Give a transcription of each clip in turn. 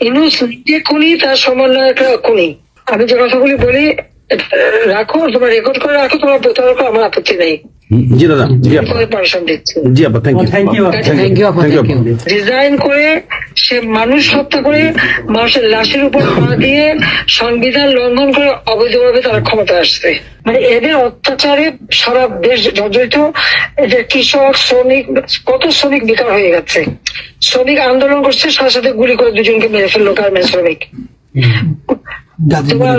ইনুস নিজে খুনি তার সমন্বয়করা খুনি। আমি যে কথাগুলি বলি রাখো তোমরা রেকর্ড করে রাখো তোমার প্রতারক আমার আপত্তি নেই। জি দাদা জি আপা। পারমিশন দিচ্ছি। জি আপা thank you thank you thank you thank you design করে সে মানুষ হত্যা করে মানুষের লাশের উপর পা দিয়ে সংবিধান লঙ্ঘন করে অবৈধভাবে তারা ক্ষমতা আসছে। মানে এদের অত্যাচারে সারা দেশ জর্জরিত। এদের কৃষক শ্রমিক কত শ্রমিক বেকার হয়ে গেছে। শ্রমিক আন্দোলন করছে সাথে সাথে গুলি করে দুজনকে মেরে ফেলল গার্মেন্ট শ্রমিক। তোমার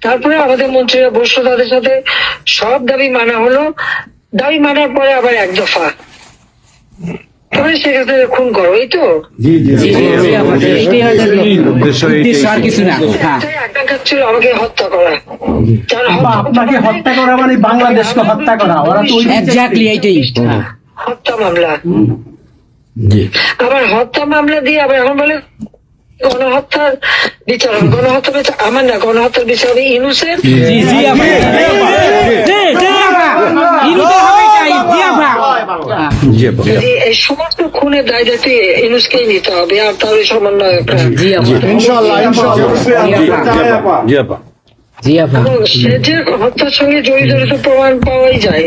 তারপরে আমাদের মন্ত্রীরা বসল তাদের সাথে সব দাবি মানা হলো। দাবি মানার পরে আবার এক দফা। তবে সেখানে খুন করো এই তো? হ্যাঁ। ছিল আমাকে হত্যা করা। আপনাকে হত্যা করা মানে বাংলাদেশকে হত্যা করা। ওরা তো এক্স্যাক্টলি এইটাই। হত্যা মামলা। আবার হত্যা মামলা দিয়ে আবার এখন বলে গণহত্যার বিচার হবে। গণহত্যা বিচার আমার না গণহত্যার বিচার হবে ইনুসের? জি জি আপা জি জি আপা ইনুতে হবে এটাই জি আপা। জি আপা। যদি এই সমস্ত খুনের দায় দায়িত্ব ইনুসকেই নিতে হবে আর তার সমন্বয়করা জি আপা। ইনশাআল্লাহ ইনশাআল্লাহ। জি আপা। জি আপা। এবং সে যে হত্যার সঙ্গে জড়িত প্রমাণ পাওয়াই যায়।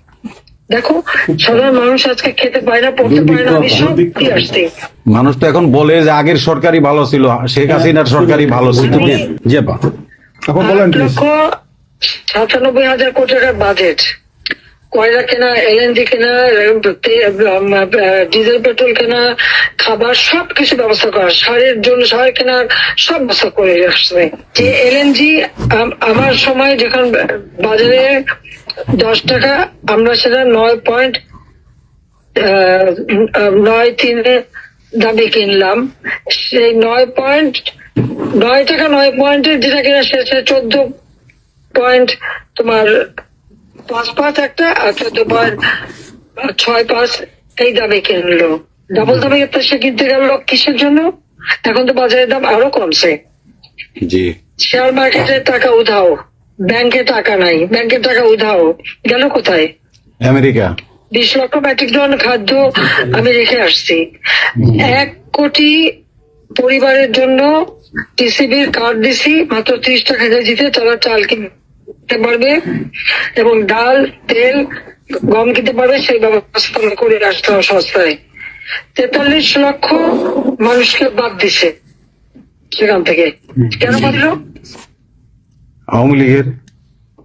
দেখো সাধারণ মানুষ আজকে খেতে পায় না পড়তে পায় না আমি সব দিয়ে আসছি। মানুষ তো এখন বলে যে আগের সরকারই ভালো ছিল শেখ হাসিনার সরকারই ভালো ছিল। জি আপা। এখন বলেন আট প্লিজ লক্ষ সাতানব্বই হাজার কোটি টাকার বাজেট কয়লা কেনা এলএনজি কেনা ডিজেল পেট্রোল কেনা খাবার সব কিছু ব্যবস্থা করা। সারের জন্য সার কেনার সব ব্যবস্থা করে আসছে। যে এলএনজি আমার সময় যখন বাজারে দশ টাকা আমরা সেটা নয় পয়েন্ট নয় তিনে দামে কিনলাম। সেই নয় পয়েন্ট নয় টাকা নয় পয়েন্টের যেটা কিনা সেটা চোদ্দ পয়েন্ট তোমার পাঁচ পাঁচ একটা আর চোদ্দ পয়েন্ট ছয় পাঁচ এই দামে কিনলো। ডাবল দামে সে কিনতে গেল কিসের জন্য? এখন তো বাজারের দাম আরও কমছে। জি। শেয়ার মার্কেটে টাকা উধাও। ব্যাংকে টাকা নাই। ব্যাংকের টাকা উধাও। গেল কোথায়? আমেরিকা। বিশ লক্ষ মেট্রিক টন খাদ্য আমি রেখে আসছি। এক কোটি পরিবারের জন্য টিসিবির কার্ড দিছি মাত্র ত্রিশ টাকা কেজিতে তারা চাল কিনতে পারবে এবং ডাল তেল গম কিনতে পারবে সেই ব্যবস্থা করে আসতে হবে সস্তায়। তেতাল্লিশ লক্ষ মানুষকে বাদ দিছে সেখান থেকে। কেন বাদলো আওয়ামী লীগের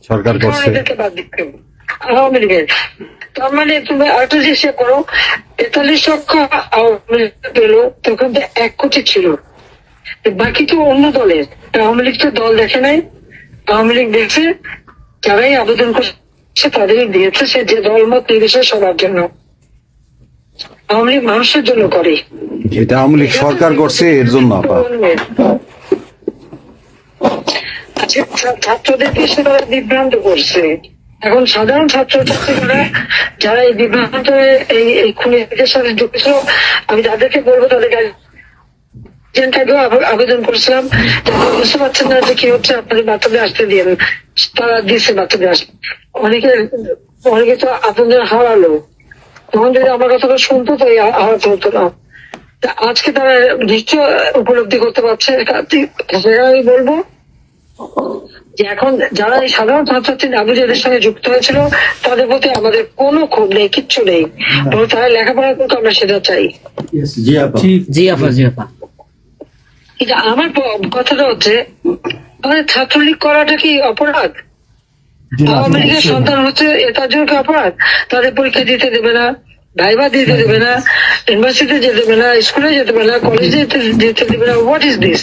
সরকার করছে। আওয়ামী লীগের। তার মানে তুমি আরেকটা করো তেতাল্লিশ লক্ষ আওয়ামী লীগ পেল তখন তো এক কোটি ছিল। বাকি তো অন্য দলের। আওয়ামী লীগ তো দল দেখে নাই। আওয়ামী লীগ দেখছে যারাই আবেদন করছে তাদেরই দিয়েছে সে যে দলমত নির্বিশেষে সবার জন্য। আওয়ামী লীগ মানুষের জন্য করে। এটা আওয়ামী লীগ সরকার করছে এর জন্য আপা। আচ্ছা, ছা- ছাত্রদেরকে সেটা বিভ্রান্ত করছে। এখন সাধারণ ছাত্র ছাত্রীরা যারা এই বিভ্রান্ত এই এই খুনিদের সাথে যুক্ত আমি তাদেরকে বলব তাদের আবে- আবেদন করেছিলাম। বুঝতে পারছেন না যে কি হচ্ছে আপনাদের বাচ্চাদের আসতে দিয়ে তারা দিচ্ছে বাচ্চাদের আসতে অনেকে অনেকে তো আপনাদের হারালো। তখন যদি আমার কথাটা শুনতো তো হারাতে হতো না। আজকে তারা নিশ্চয় উপলব্ধি করতে পারছে। আমি বলব যে এখন যারা এই সাধারণ ছাত্রছাত্রী নাবিজের সঙ্গে যুক্ত হয়েছিল তাদের প্রতি আমাদের কোনো ক্ষোভ নেই কিচ্ছু নেই। বরং তারা লেখাপড়া করতে আমরা সেটা চাই। জি আপা। জি আপা জি আপা। আমার কথাটা হচ্ছে আমাদের ছাত্রলীগ করাটা কি অপরাধ? আওয়ামী লীগের সন্তান হচ্ছে এটার জন্য কি অপরাধ? তাদের পরীক্ষা দিতে দেবে না ভাইবা দিতে দেবে না ইউনিভার্সিটিতে যেতে দেবে না স্কুলে যেতে দেবে না কলেজে যেতে দেবে না what is this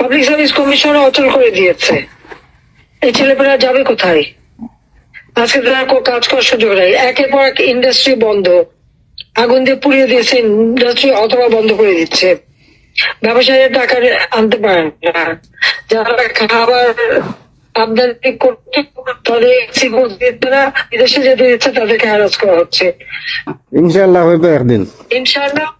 public service commission অচল করে দিয়েছে। এই ছেলেপেরা যাবে কোথায়? আজকে তারা কাজ করার সুযোগ নেই। একের পর এক ইন্ডাস্ট্রি বন্ধ। আগুন দিয়ে পুড়িয়ে দিয়েছে ইন্ডাস্ট্রি অথবা বন্ধ করে দিচ্ছে। ব্যবসায়ীরা টাকা আনতে পারেন না। যারা খাবার আমদানি করতে তাদের দিতে না বিদেশে যেতে দিচ্ছে তাদেরকে হ্যারাস করা হচ্ছে। ইনশাল্লাহ হইবে একদিন। ইনশাআল্লাহ তার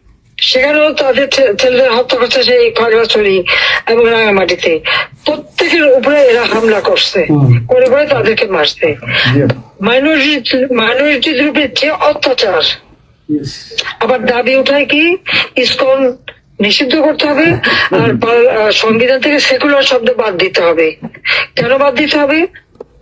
সেখানেও তাদের ছেলেদের হত্যা করছে সেই খাগড়াছড়ি এবং রাঙামাটিতে। প্রত্যেকের উপরে এরা হামলা করছে। করে করে তাদেরকে মারছে। মাইনরিটি মাইনরিটিদের উপরে যে অত্যাচার। আবার দাবি উঠায় কি? ইসকন নিষিদ্ধ করতে হবে আর সংবিধান থেকে সেকুলার শব্দ বাদ দিতে হবে। কেন বাদ দিতে হবে?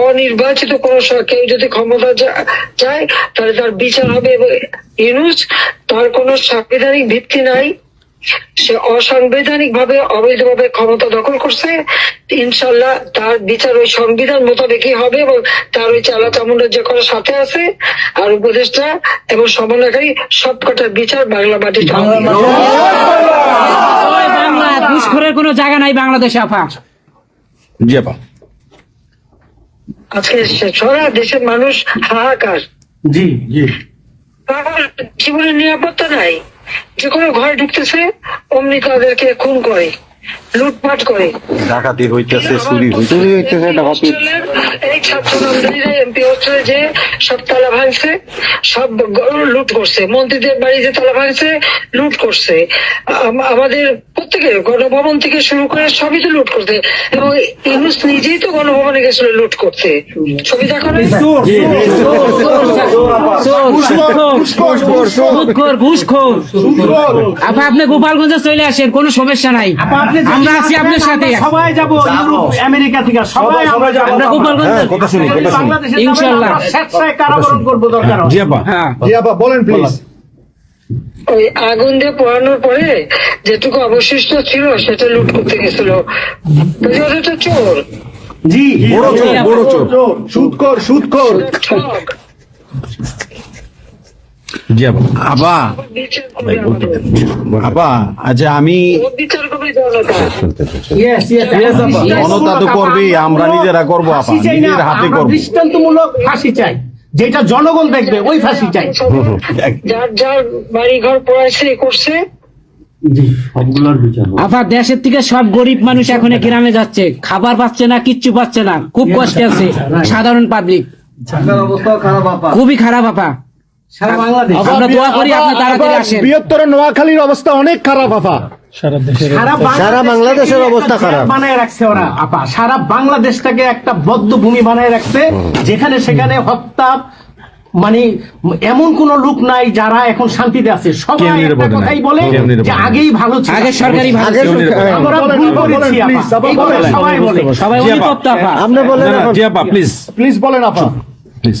অনির্বাচিত কোন কেউ যদি ক্ষমতা চায় তাহলে তার বিচার হবে এবং ইউনুস তার কোনো সাংবিধানিক ভিত্তি নাই সে অসাংবিধানিক ভাবে অবৈধভাবে ক্ষমতা দখল করছে ইনশাল্লাহ তার বিচার ওই সংবিধান মোতাবেকই হবে এবং তার ওই চালা চামুন্ডার যে করার সাথে আছে আর উপদেষ্টা এবং সমন্বয়কারী সবকটার বিচার বাংলা মাটিতে বাংলা ঘুষখোরের কোনো জায়গা নাই বাংলাদেশে আপা জি আপা আজকে সে- সারা দেশের মানুষ হাহাকার। জি জি। জীবনের নিরাপত্তা নাই। যে কোনো ঘরে ঢুকতেছে অমনি তাদেরকে খুন করে। লুটপাট করে ডাকাতি হইতেছে চুরি হইতেছে হইতেছে, ডাকাতি। এই ছাত্র এমপি হোস্টেলে যে সব তালা ভাঙছে সব লুট করছে মন্ত্রীদের বাড়িতে তালা ভাঙছে লুট করছে আমাদের প্রত্যেকে গণভবন থেকে শুরু করে সবই তো লুট করতে এবং ইউনুস নিজেই তো গণভবনে গেছিল লুট করতে ছবি দেখো আপনি গোপালগঞ্জে চলে আসেন কোনো সমস্যা নাই আমরা আছি আপনার সাথে সবাই যাব ইউরোপ আমেরিকা থেকে। সবাই আমরা যাব। আমরা গোপালগঞ্জ হ্যাঁ, কথা শুনি কথা শুনি। ইনশাআল্লাহ। স্বেচ্ছায় কারাবরণ করব দরকার। জি আপা হ্যাঁ। জি আপা বলেন। প্লিজ ওই আগুন দিয়ে পোড়ানোর পরে যেটুকু অবশিষ্ট ছিল সেটা লুট করতে গেছিল। ওটা তো চোর। জি। বড় চোর বড় চোর। সুদকর সুদকর ঠক জি আপা। আপা। আচ্ছা আমি জনতা তো আমরা নিজেরা করব, আপা। নিজের হাতে করব। দৃষ্টান্তমূলক ফাঁসি চাই। যেটা জনগণ দেখবে ওই ফাঁসি চাই। যার যার বাড়ি ঘর পড়াইছে করছে। জি সবগুলোর বিচার হোক। আপা দেশের থেকে সব গরিব মানুষ এখন গ্রামে যাচ্ছে। খাবার পাচ্ছে না কিচ্ছু পাচ্ছে না। খুব কষ্টে আছে। সাধারণ পাবলিক খুবই খারাপ আপা। সারা বাংলাদেশ। আমরা দোয়া করি আপনি তাড়াতাড়ি আসেন। বৃহত্তর নোয়াখালীর অবস্থা অনেক খারাপ আপা সারা সারা বাংলাদেশের অবস্থা খারাপ। বানায় রাখছে ওরা আপা সারা বাংলাদেশটাকে একটা বদ্ধ ভূমি বানায় রাখছে যেখানে সেখানে হত্যা মানে এমন কোন লোক নাই যারা এখন শান্তিতে আছে। সবাই একটা কথাই বলে যে আগেই ভালো ছিল। আগে সরকারি ভালো আমরা ভুল করেছি বলেন। সবাই বলে। সবাই অনুতপ্ত আপা আপনি বলেন আপা প্লিজ প্লিজ বলেন আপা প্লিজ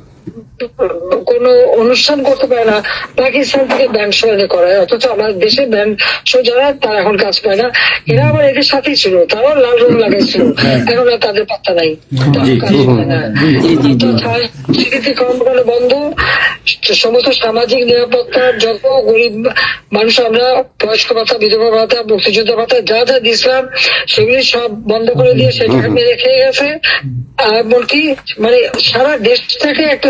কোন অনুষ্ঠান করতে পারে না। পাকিস্তান থেকে ব্যান্ড এনে করায়। অথচ আমাদের দেশে ব্যান্ড শো যারা তারা এখন কাজ পায় না। এরা আবার এদের সাথেই ছিল। তারাও লাল রং লাগাইছিল এখন আর তাদের পাত্তা নাই। তারাও কাজ পায় না। তো সাংস্কৃতিক কর্মকাণ্ড বন্ধ। সমস্ত সামাজিক নিরাপত্তার যত গরিব মানুষ আমরা বয়স্ক ভাতা বিধবা ভাতা মুক্তিযোদ্ধা ভাতা যা যা দিয়েছিলাম সেগুলি সব বন্ধ করে দিয়ে সেটা মেরে খেয়ে গেছে। আর মানে সারা দেশটাকে একটা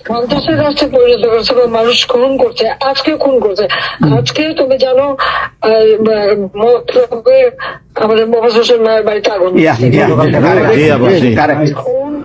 সন্ত্রাসের রাষ্ট্রে পরিণত করছে বা মানুষ খুন করছে আজকে খুন করছে আজকে তুমি জানো আমাদের মহাশোষণ মায়ের বাড়িতে আগুন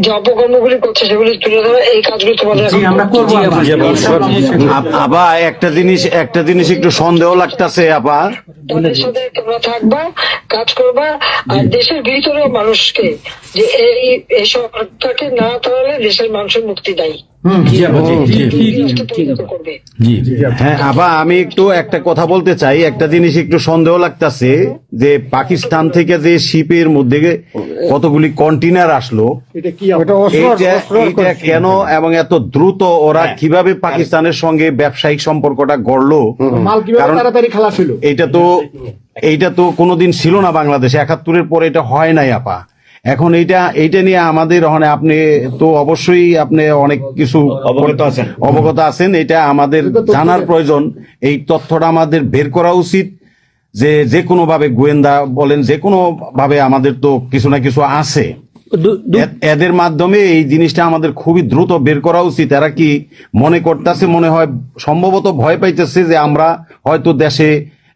যে অপকর্মগুলি করছে সেগুলি তুলে ধরা এই কাজগুলি তোমাদের আমরা করব আপা। একটা জিনিস একটা জিনিস একটু সন্দেহ লাগতাছে আপা তাদের সাথে তোমরা থাকবা কাজ করবা আর দেশের ভিতরে মানুষকে যে এই এই সরকারকে না তাহলে দেশের মানুষের মুক্তি দেয়। হ্যাঁ আবা আমি একটু একটা কথা বলতে চাই। একটা জিনিস একটু সন্দেহ লাগতাছে যে পাকিস্তান থেকে যে শিপের মধ্যে কতগুলি কন্টেনার আসলো এটা। কেন এবং এত দ্রুত ওরা কীভাবে পাকিস্তানের সঙ্গে ব্যবসায়িক সম্পর্কটা গড়লো? কারণ এইটা তো এইটা তো কোনোদিন ছিল না বাংলাদেশে। একাত্তরের পরে এটা হয় নাই আপা। এখন এইটা এইটা নিয়ে আমাদের ওখানে আপনি তো অবশ্যই আপনি অনেক কিছু অবগত আছেন। অবগত আছেন। এটা আমাদের জানার প্রয়োজন। এই তথ্যটা আমাদের বের করা উচিত। যে যে কোনো ভাবে গোয়েন্দা বলেন যে কোনো ভাবে আমাদের তো কিছু না কিছু আছে। এদের মাধ্যমে এই জিনিসটা আমাদের খুবই দ্রুত বের করা উচিত। এরা কি মনে করতেছে, মনে হয় সম্ভবত ভয় পাইতেছে যে আমরা হয়তো দেশে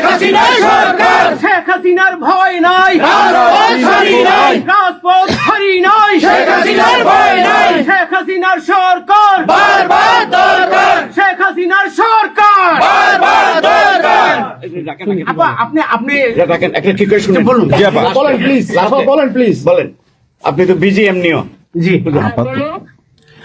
শেখ হাসিনার সরকার। বারবার দরকার বারবার দরকার শেখ হাসিনার সরকার শেখ হাসিনার ভয় নাই। শেখ হাসিনার সরকার। শেখ হাসিনার সরকার। আপা আপনি আপনি রাখেন একটা ঠিক করে শুনুন। বলুন। জি আপা বলেন প্লিজ আপা বলেন প্লিজ বলেন আপনি তো বিজি এমনিও জি।